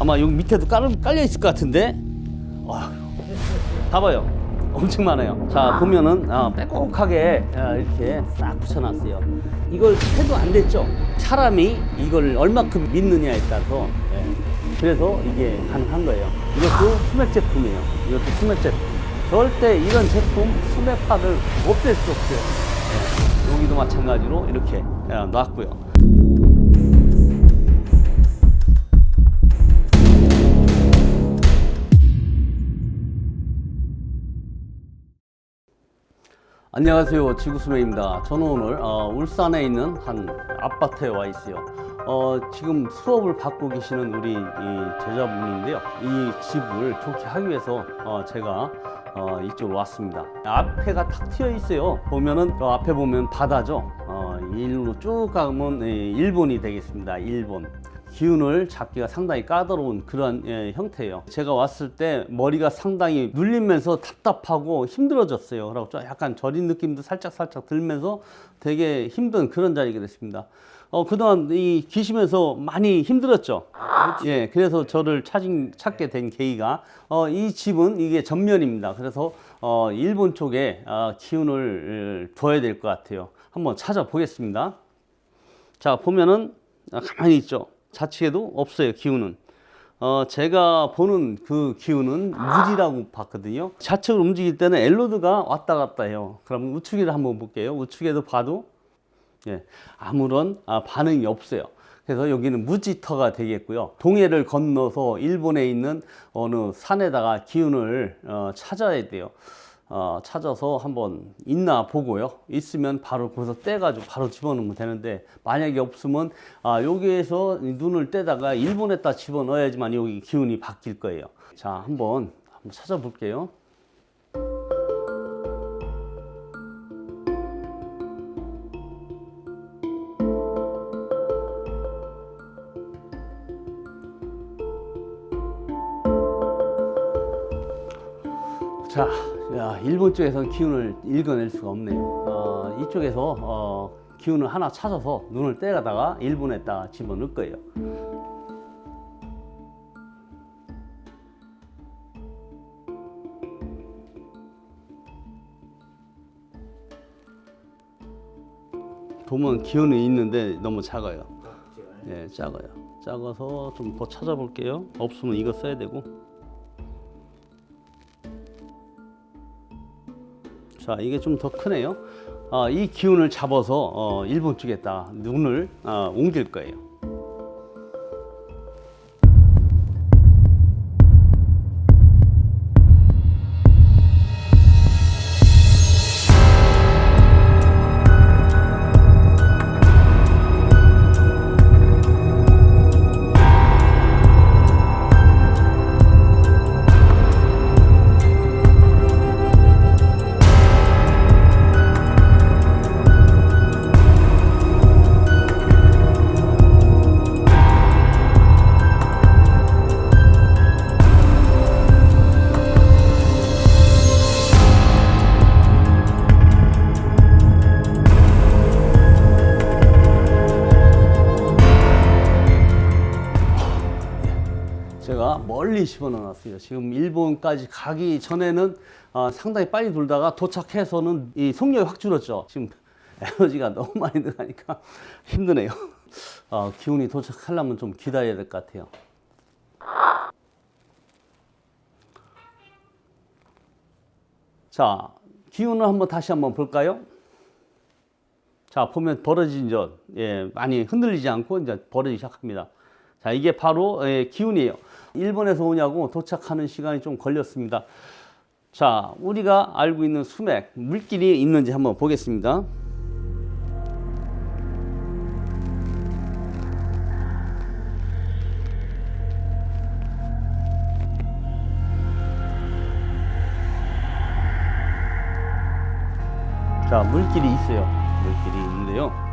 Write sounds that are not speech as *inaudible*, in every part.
아마 여기 밑에도 깔, 깔려 있을 것 같은데. 어휴, 봐봐요. 엄청 많아요. 자 보면은 어, 빼곡하게 어, 이렇게 싹 붙여놨어요. 이걸 해도 안 됐죠. 사람이 이걸 얼마큼 믿느냐에 따라서 예. 그래서 이게 가능한 거예요. 이것도 수맥 제품이에요. 이것도 수맥 제품. 절대 이런 제품 수맥파를 없앨 수 없어요. 예. 여기도 마찬가지로 이렇게 예, 놨고요. 안녕하세요. 지구수매입니다. 저는 오늘 어, 울산에 있는 한 아파트에 와 있어요. 어, 지금 수업을 받고 계시는 우리 이 제자분인데요. 이 집을 좋게 하기 위해서 어, 제가 어, 이쪽으로 왔습니다. 앞에가 탁 트여 있어요. 보면은 저 앞에 보면 바다죠. 어, 일로 쭉 가면 예, 일본이 되겠습니다. 일본 기운을 잡기가 상당히 까다로운 그런 예, 형태예요. 제가 왔을 때 머리가 상당히 눌리면서 답답하고 힘들어졌어요. 그리고 좀 약간 저린 느낌도 살짝 살짝 들면서 되게 힘든 그런 자리가 됐습니다. 어, 그동안 이 기시면서 많이 힘들었죠. 예, 그래서 저를 찾은, 찾게 된 계기가, 어, 이 집은 이게 전면입니다. 그래서, 어, 일본 쪽에, 아, 기운을 어, 둬야 될 것 같아요. 한번 찾아보겠습니다. 자, 보면은, 아, 가만히 있죠. 자취에도 없어요, 기운은. 어, 제가 보는 그 기운은 무지라고 봤거든요. 좌측을 움직일 때는 엘로드가 왔다 갔다 해요. 그럼 우측에도 한번 볼게요. 우측에도 봐도, 예, 아무런 아, 반응이 없어요. 그래서 여기는 무지터가 되겠고요. 동해를 건너서 일본에 있는 어느 산에다가 기운을 어, 찾아야 돼요. 어, 찾아서 한번 있나 보고요. 있으면 바로 거기서 떼가지고 바로 집어넣으면 되는데 만약에 없으면 아, 여기에서 이 눈을 떼다가 일본에다 집어넣어야지만 여기 기운이 바뀔 거예요. 자, 한번 한번 찾아볼게요. 자, 야, 일본 쪽에서는 기운을 읽어낼 수가 없네요. 어, 이쪽에서 어, 기운을 하나 찾아서 눈을 떼가다가 일본에다 집어넣을 거예요. 보면 기운이 있는데 너무 작아요. 예, 작아요. 작아서 좀 더 찾아볼게요. 없으면 이거 써야 되고. 자, 이게 좀 더 크네요. 아, 이 기운을 잡아서 어, 일본 쪽에다 눈을 어, 옮길 거예요. 멀리 집어넣어놨어요. 지금 일본까지 가기 전에는 어, 상당히 빨리 돌다가 도착해서는 이 속력이 확 줄었죠. 지금 *laughs* 에너지가 너무 많이 들어가니까 힘드네요. 어, 기운이 도착하려면 좀 기다려야 될 것 같아요. 자, 기운을 한번 다시 한번 볼까요? 자, 보면 벌어진 저, 예, 많이 흔들리지 않고 이제 벌어지기 시작합니다. 자, 이게 바로 예, 기운이에요. 일본에서 오냐고 도착하는 시간이 좀 걸렸습니다. 자, 우리가 알고 있는 수맥, 물길이 있는지 한번 보겠습니다. 자, 물길이 있어요. 물길이 있는데요.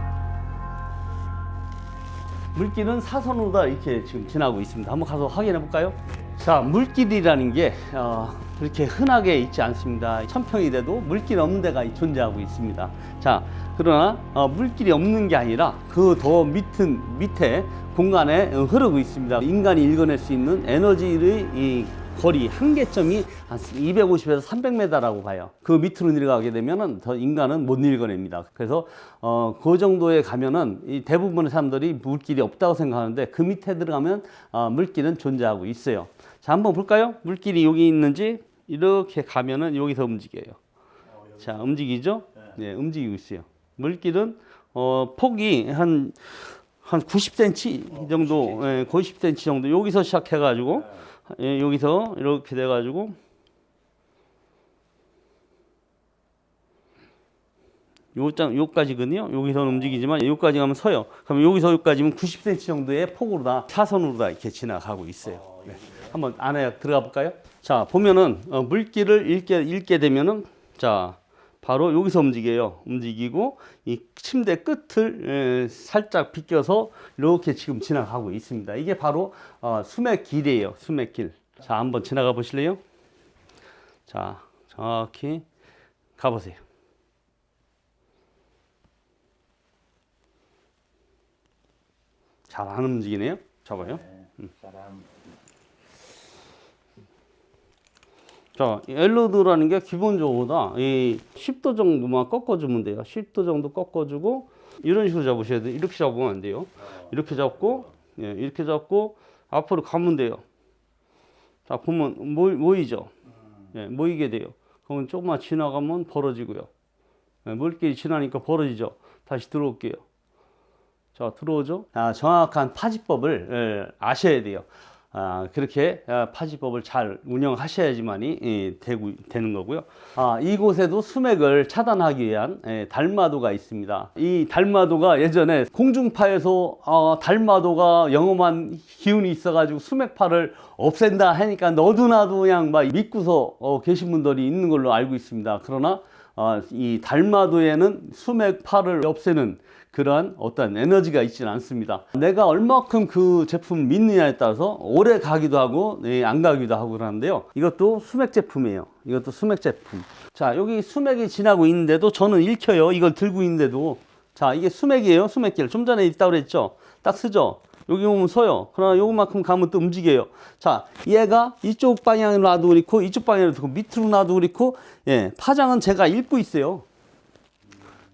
물길은 사선으로 다 이렇게 지금 지나고 있습니다. 한번 가서 확인해 볼까요? 자, 물길이라는 게 어, 그렇게 흔하게 있지 않습니다. 천평이 돼도 물길 없는 데가 존재하고 있습니다. 자, 그러나 어, 물길이 없는 게 아니라 그 더 밑은 밑에 공간에 어, 흐르고 있습니다. 인간이 읽어낼 수 있는 에너지의 이 거리 한계점이 한 250에서 300m라고 봐요. 그 밑으로 내려가게 되면은 더 인간은 못 읽어냅니다. 그래서 어, 그 정도에 가면은 이 대부분의 사람들이 물길이 없다고 생각하는데 그 밑에 들어가면 어, 물길은 존재하고 있어요. 자, 한번 볼까요? 물길이 여기 있는지 이렇게 가면은 여기서 움직여요. 자, 움직이죠? 네, 움직이고 있어요. 물길은 어, 폭이 한, 한 90cm 정도, 예, 90cm 정도 여기서 시작해가지고 예, 여기서 이렇게 돼가지고 요장 요까지거든요. 여기서는 움직이지만 여기까지 가면 서요. 그럼 여기서 여기까지면 90cm 정도의 폭으로 다 차선으로 다 이렇게 지나가고 있어요. 네. 한번 안에 들어가 볼까요? 자 보면은 어, 물길을 읽게 읽게 되면은 자 바로 여기서 움직여요. 움직이고 이 침대 끝을 에, 살짝 비껴서 이렇게 지금 지나가고 있습니다. 이게 바로 어, 수맥 길이에요. 수맥 길. 자 한번 지나가 보실래요? 자 정확히 가보세요. 잘 안 움직이네요. 잡아요. 사람 자, 엘로드라는 게 기본적으로 이 10도 정도만 꺾어주면 돼요. 10도 정도 꺾어주고 이런 식으로 잡으셔야 돼요. 이렇게 잡으면 안 돼요. 이렇게 잡고 예, 이렇게 잡고 앞으로 가면 돼요. 자, 보면 모, 모이죠. 예, 모이게 돼요. 그러면 조금만 지나가면 벌어지고요. 예, 물길이 지나니까 벌어지죠. 다시 들어올게요. 자, 들어오죠? 아, 정확한 파지법을 예, 아셔야 돼요. 아, 그렇게 아, 파지법을 잘 운영하셔야지만이 예, 되고, 되는 거고요. 아, 이곳에도 수맥을 차단하기 위한 예, 달마도가 있습니다. 이 달마도가 예전에 공중파에서 어, 달마도가 영험한 기운이 있어가지고 수맥파를 없앤다 하니까 너도나도 그냥 막 믿고서 어, 계신 분들이 있는 걸로 알고 있습니다. 그러나 어, 이 달마도에는 수맥파를 없애는 그러한 어떤 에너지가 있지는 않습니다. 내가 얼마큼 그 제품을 믿느냐에 따라서 오래 가기도 하고 예, 안 가기도 하고 그러는데요. 이것도 수맥 제품이에요. 이것도 수맥 제품. 자, 여기 수맥이 지나고 있는데도 저는 읽혀요. 이걸 들고 있는데도. 자, 이게 수맥이에요. 수맥길. 좀 전에 있다고 그랬죠. 딱 쓰죠. 여기 오면 서요. 그러나 요만큼 가면 또 움직여요. 자, 얘가 이쪽 방향으로 놔도 그렇고 이쪽 방향으로 두고 밑으로 놔도 그렇고 예, 파장은 제가 읽고 있어요.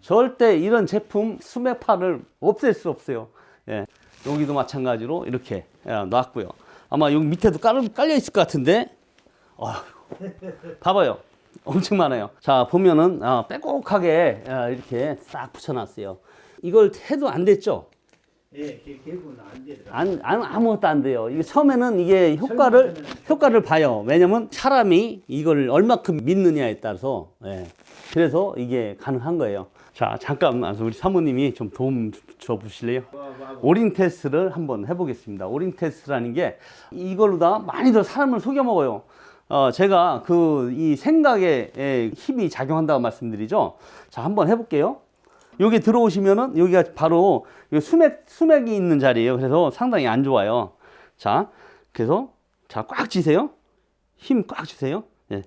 절대 이런 제품 수맥파를 없앨 수 없어요. 예. 여기도 마찬가지로 이렇게 예, 놨고요. 아마 여기 밑에도 깔, 깔려 있을 것 같은데, 어휴, 봐봐요. 엄청 많아요. 자, 보면은, 아, 빼곡하게 아, 이렇게 싹 붙여놨어요. 이걸 해도 안 됐죠? 예, 그 결국은 안 되더라. 안, 안, 아무것도 안 돼요. 이게 처음에는 이게 효과를, 효과를 봐요. 왜냐면 사람이 이걸 얼마큼 믿느냐에 따라서, 예. 그래서 이게 가능한 거예요. 자, 잠깐만, 우리 사모님이 좀 도움 줘 보실래요? 오링 테스트를 한번 해보겠습니다. 오링 테스트라는 게 이걸로 다 많이들 사람을 속여 먹어요. 어, 제가 그 이 생각에 에, 힘이 작용한다고 말씀드리죠. 자, 한번 해볼게요. 여기 들어오시면은 여기가 바로 요 수맥 수맥이 있는 자리예요. 그래서 상당히 안 좋아요. 자, 그래서 자 꽉 쥐세요. 힘 꽉 주세요. 예.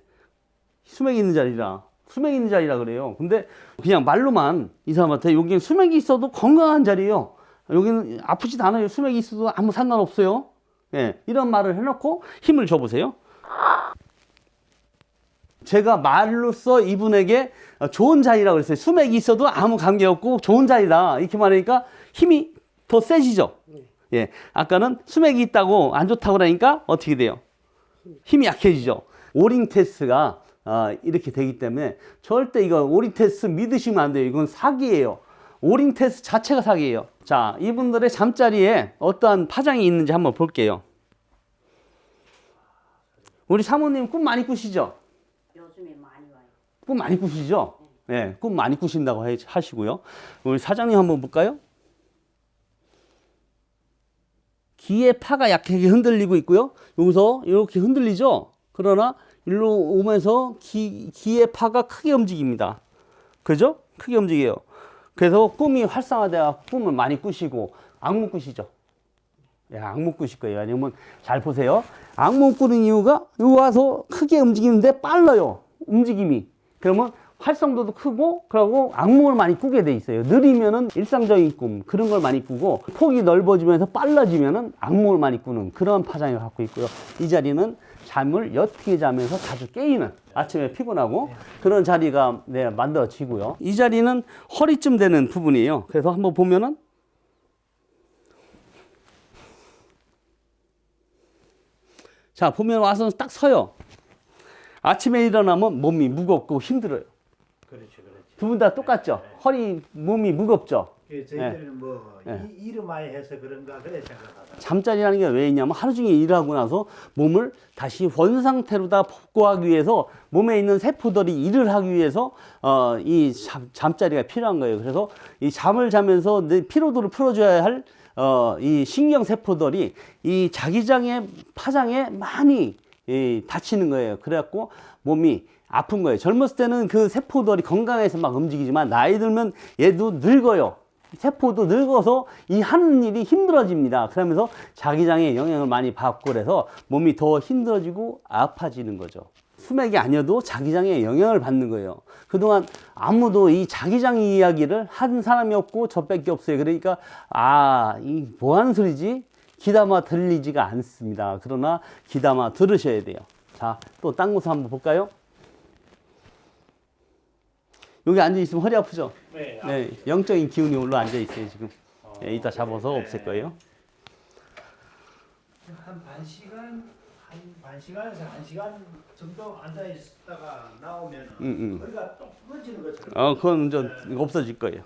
수맥이 있는 자리라 수맥이 있는 자리라 그래요. 근데 그냥 말로만 이 사람한테 여기는 수맥이 있어도 건강한 자리예요. 여기는 아프지도 않아요. 수맥이 있어도 아무 상관없어요. 예. 이런 말을 해놓고 힘을 줘보세요. 제가 말로써 이분에게 좋은 자리라고 그랬어요. 수맥이 있어도 아무 관계없고 좋은 자리다. 이렇게 말하니까 힘이 더 세지죠. 예. 아까는 수맥이 있다고 안 좋다고 그러니까 어떻게 돼요? 힘이 약해지죠. 오링 테스트가 아, 이렇게 되기 때문에 절대 이거 오링 테스트 믿으시면 안 돼요. 이건 사기예요. 오링 테스트 자체가 사기예요. 자, 이분들의 잠자리에 어떠한 파장이 있는지 한번 볼게요. 우리 사모님 꿈 많이 꾸시죠? 요즘에 많이 와요. 꿈 많이 꾸시죠? 네, 꿈 많이 꾸신다고 하- 하시고요. 우리 사장님 한번 볼까요? 귀의 파가 약하게 흔들리고 있고요. 여기서 이렇게 흔들리죠? 그러나 일로 오면서 귀, 귀의 파가 크게 움직입니다. 그죠? 크게 움직여요. 그래서 꿈이 활성화되어 꿈을 많이 꾸시고 악몽 꾸시죠? 예, 악몽 꾸실 거예요. 아니면 잘 보세요. 악몽 꾸는 이유가 요 와서 크게 움직이는데 빨라요. 움직임이. 그러면 활성도도 크고 그러고 악몽을 많이 꾸게 돼 있어요. 느리면은 일상적인 꿈 그런 걸 많이 꾸고 폭이 넓어지면서 빨라지면은 악몽을 많이 꾸는 그런 파장을 갖고 있고요. 이 자리는 잠을 옅게 자면서 자주 깨이는 아침에 피곤하고 그런 자리가 네, 만들어지고요. 이 자리는 허리쯤 되는 부분이에요. 그래서 한번 보면은 자 보면 와서 딱 서요. 아침에 일어나면 몸이 무겁고 힘들어요. 그렇죠, 그렇죠. 두 분 다 똑같죠? 허리 몸이 무겁죠? 그 저희들은 뭐 네. 이, 많이 해서 그런가 그래 생각하다. 잠자리라는 게 왜 있냐면 하루 종일 일하고 나서 몸을 다시 원 상태로 다 복구하기 위해서 몸에 있는 세포들이 일을 하기 위해서 어, 이 잠, 잠자리가 필요한 거예요. 그래서 이 잠을 자면서 내 피로도를 풀어줘야 할 어, 이 신경 세포들이 이 자기장의 파장에 많이 이, 다치는 거예요. 그래갖고 몸이 아픈 거예요. 젊었을 때는 그 세포들이 건강해서 막 움직이지만 나이 들면 얘도 늙어요. 세포도 늙어서 이 하는 일이 힘들어집니다. 그러면서 자기장에 영향을 많이 받고 그래서 몸이 더 힘들어지고 아파지는 거죠. 수맥이 아니어도 자기장에 영향을 받는 거예요. 그동안 아무도 이 자기장 이야기를 한 사람이 없고 저밖에 없어요. 그러니까 아, 이 뭐 하는 소리지? 귀담아 들리지가 않습니다. 그러나 귀담아 들으셔야 돼요. 자, 또 딴 곳을 한번 볼까요? 여기 앉아 있으면 허리 아프죠? 네. 네, 영적인 기운이 올라 앉아 있어요 지금. 네, 이따 잡아서 없앨 거예요. 한 반 시간 한 반 시간에서 한 시간 정도 앉아 있다가 나오면 음, 음. 허리가 또 부러지는 것처럼. 어, 그건 이제 없어질 거예요.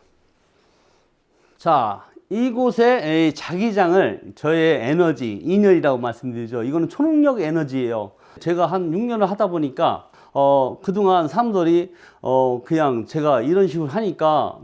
자, 이곳에 이 자기장을 저의 에너지, 인연이라고 말씀드리죠. 이거는 초능력 에너지예요. 제가 한 6년을 하다 보니까 어, 그동안 사람들이 어, 그냥 제가 이런 식으로 하니까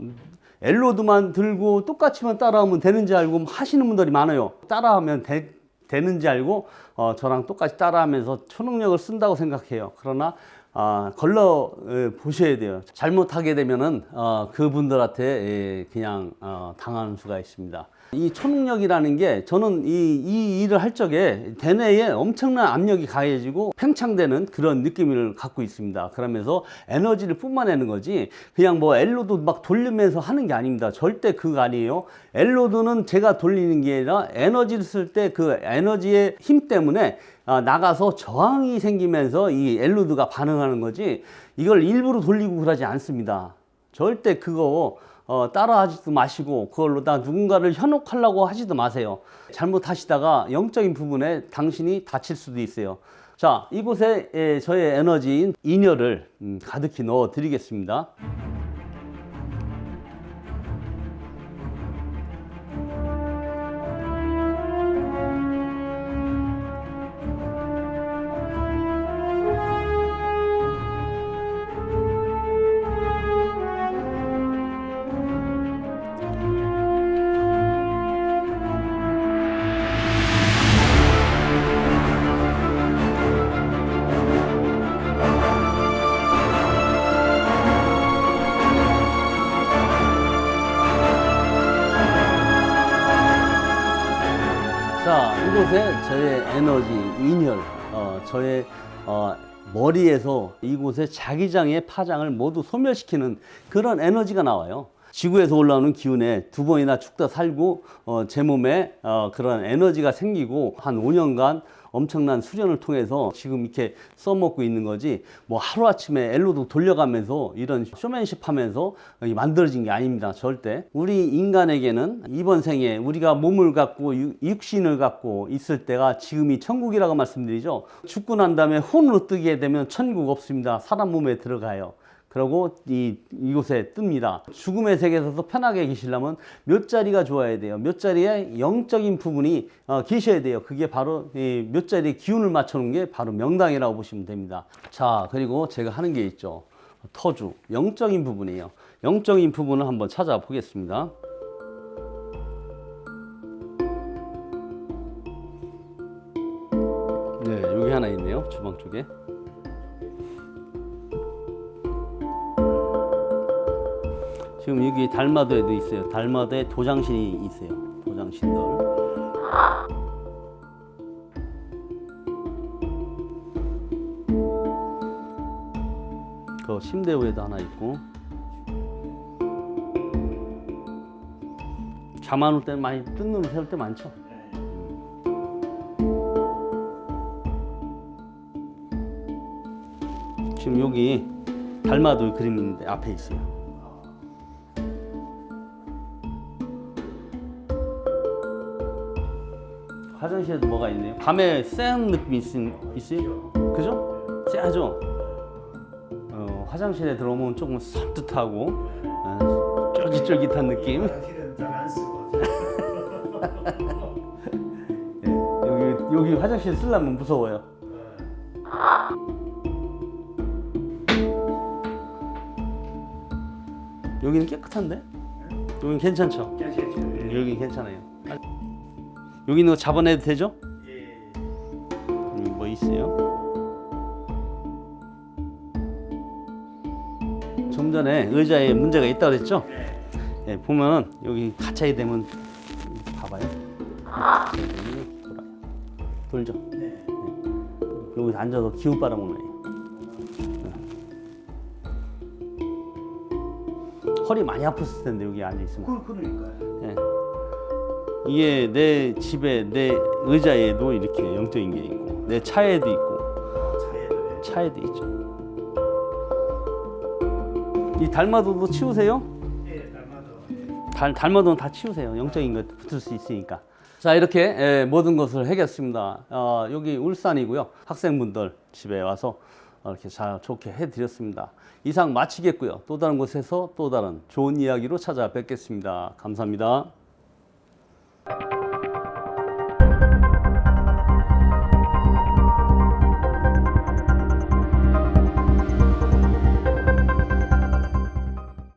엘로드만 들고 똑같이만 따라하면 되는지 알고 하시는 분들이 많아요. 따라하면 되, 되는지 알고 어, 저랑 똑같이 따라하면서 초능력을 쓴다고 생각해요. 그러나 아, 걸러 에, 보셔야 돼요. 잘못하게 되면은 어, 그분들한테 예, 그냥 어, 당하는 수가 있습니다. 이 초능력이라는 게 저는 이, 이 일을 할 적에 대뇌에 엄청난 압력이 가해지고 팽창되는 그런 느낌을 갖고 있습니다. 그러면서 에너지를 뿜어내는 거지 그냥 뭐 엘로드 막 돌리면서 하는 게 아닙니다. 절대 그거 아니에요. 엘로드는 제가 돌리는 게 아니라 에너지를 쓸 때 그 에너지의 힘 때문에 아, 나가서 저항이 생기면서 이 엘로드가 반응하는 거지 이걸 일부러 돌리고 그러지 않습니다. 절대 그거 어, 따라하지도 마시고 그걸로 다 누군가를 현혹하려고 하지도 마세요. 잘못하시다가 영적인 부분에 당신이 다칠 수도 있어요. 자, 이곳에 예, 저의 에너지인 인혈을 음, 가득히 넣어 드리겠습니다. 저의 에너지, 인혈, 어, 저의 어, 머리에서 이곳에 자기장의 파장을 모두 소멸시키는 그런 에너지가 나와요. 지구에서 올라오는 기운에 두 번이나 죽다 살고 어, 제 몸에 어, 그런 에너지가 생기고 한 5년간 엄청난 수련을 통해서 지금 이렇게 써먹고 있는 거지. 뭐 하루아침에 엘로도 돌려가면서 이런 쇼맨십 하면서 이 만들어진 게 아닙니다 절대. 우리 인간에게는 이번 생에 우리가 몸을 갖고 육- 육신을 갖고 있을 때가 지금이 천국이라고 말씀드리죠. 죽고 난 다음에 혼으로 뜨게 되면 천국 없습니다. 사람 몸에 들어가요 그리고 이, 이곳에 뜹니다. 죽음의 세계에서도 편하게 계시려면 몇 자리가 좋아야 돼요. 몇 자리에 영적인 부분이 어, 계셔야 돼요. 그게 바로 이 몇 자리에 기운을 맞춰놓은 게 바로 명당이라고 보시면 됩니다. 자, 그리고 제가 하는 게 있죠. 터주, 영적인 부분이에요. 영적인 부분을 한번 찾아보겠습니다. 네, 여기 하나 있네요. 주방 쪽에. 지금 여기 달마도에도 있어요. 달마도에 도장신이 있어요. 도장신들. 그 침대 위에도 하나 있고. 잠 안 올 때는 많이 뜬 눈을 세울 때 많죠. 지금 여기 달마도 그림인데 앞에 있어요. 화장실에도 뭐가 있네요. 밤에 쎄한 느낌 있, 있어요? 그죠? 쎄하죠? 어, 화장실에 들어오면 조금 섬뜩하고 어, 쫄깃쫄깃한 느낌. *laughs* 예, 여기 여기 화장실 쓰려면 무서워요. 여기는 깨끗한데? 여기는 괜찮죠? 괜찮죠? 여기 괜찮아요. 여기 있는 거 잡아내도 되죠? 예. 여기 뭐 있어요? 좀 전에 의자에 문제가 있다고 그랬죠? 네. 예, 보면 여기 가차이 되면 봐봐요. 돌아요. 돌죠? 네. 여기 앉아서 기운 빨아먹네. 허리 많이 아팠을 텐데 여기 앉아 있으면. 그 그러니까요. 예. 이게 내 집에 내 의자에도 이렇게 영적인 게 있고 내 차에도 있고 차에도 있죠. 이 달마도도 치우세요? 달, 달마도는 다 치우세요. 영적인 것 붙을 수 있으니까. 자 이렇게 예, 모든 것을 해결했습니다. 어, 여기 울산이고요. 학생분들 집에 와서 어, 이렇게 잘 좋게 해드렸습니다. 이상 마치겠고요. 또 다른 곳에서 또 다른 좋은 이야기로 찾아뵙겠습니다. 감사합니다.